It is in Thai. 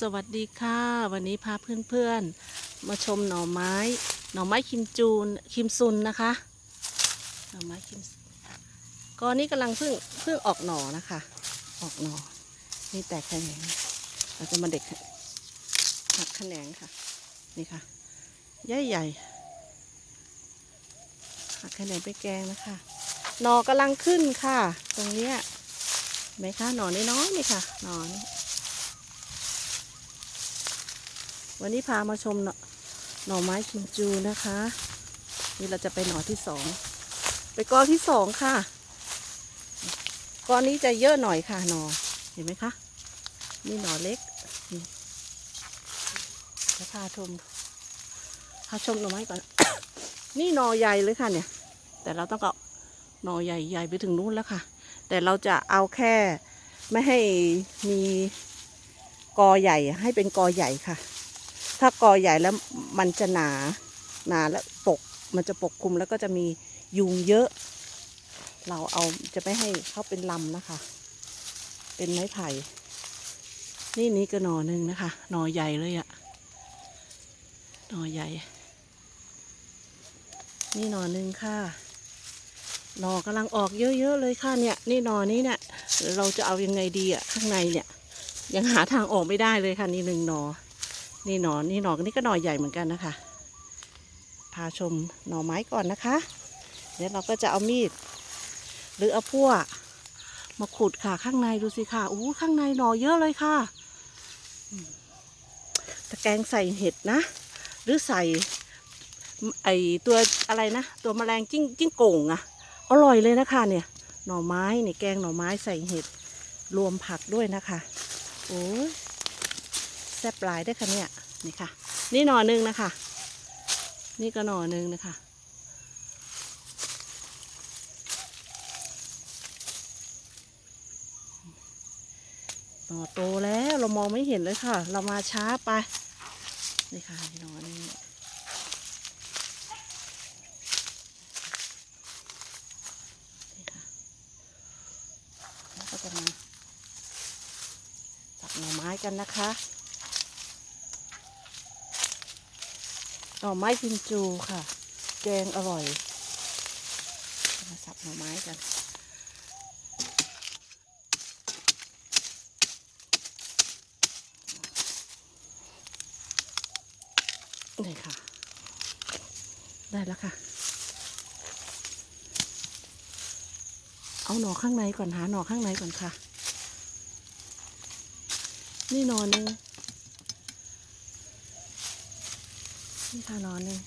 สวัสดีค่ะ วันนี้พาเพื่อนๆ มาชมหน่อไม้ หน่อไม้คิมจูนคิมซุนนะคะ หน่อไม้คิมซุนกอนี้กำลังเพิ่งเพิ่งออกหน่อนะคะ ออกหน่อนี่แตกแขนงเราจะมาเด็ดหักแขนงค่ะ นี่ค่ะ ใหญ่ใหญ่ๆหักแขนงไปแกงนะคะ หน่อกำลังขึ้นค่ะ ตรงเนี้ยไหมคะหน่อน้อยๆนี่ค่ะหน่อนี้ วันนี้พามาชมหน่อหนอไม้คิมจูนะคะ นี่เราจะไปหน่อที่สองไปกอที่สองค่ะกอนี้จะเยอะหน่อยค่ะหน่อเห็นไหมคะนี่หน่อเล็กจะพาชมพาชมหน่อไม้ก่อน นี่หน่อใหญ่เลยค่ะเนี่ย แต่เราต้องเอาหน่อใหญ่ๆไปถึงนู้นแล้วค่ะ แต่เราจะเอาแค่ไม่ให้มีกอใหญ่ให้เป็นกอใหญ่ค่ะ ถ้ากอใหญ่แล้วมันจะหนาหนาแล้วปกมันจะปกคลุมแล้วก็จะมียุงเยอะ เราเอาจะไม่ให้เขาเป็นลำนะคะ เป็นไม้ไผ่ นี่นี่ก็หนอหนึ่งนะคะหนอใหญ่เลยอะหนอใหญ่ นี่หนอหนึ่งค่ะหนอกำลังออกเยอะๆเลยค่ะเนี่ย นี่หนอนี้เนี่ย เราจะเอายังไงดีอะข้างในเนี่ย ยังหาทางออกไม่ได้เลยค่ะนี่หนึ่งหนอ นี่หนอนนี่หนอนี่ก็หนอใหญ่เหมือนกันนะคะ พาชมหน่อไม้ก่อนนะคะเดี๋ยวเราก็จะเอามีด หรือเอาพั่วมาขุดค่ะข้างในดูสิค่ะอู้ข้างในหน่อเยอะเลยค่ะตะแกรงใส่เห็ดนะ หรือใส่ไอตัวอะไรนะ ตัวแมลงจิ้งจิ้งโก่งอะอร่อยเลยนะคะ เนี่ย หน่อไม้เนี่ยแกงหน่อไม้ใส่เห็ดรวมผักด้วยนะคะ โอ้ย ซ่บหลายได้ค่ะเนี่ยนี่ค่ะ นี่หน่อหนึ่งนะคะ นี่ก็หน่อหนึ่งนะคะหน่อโตแล้วเรามองไม่เห็นเลยค่ะ เรามาช้าไปนี่ค่ะหน่อนี้นี่ค่ะแล้วก็จะมาสับหน่อไม้กันนะคะ หน่อไม้กินจูค่ะ แกงอร่อย มาสับหน่อไม้กันนี่ค่ะ ได้แล้วค่ะ เอาหน่อข้างในก่อนหาหน่อข้างในก่อนค่ะ นี่หน่อนึง นี่ค่ะนอนหนึ่ง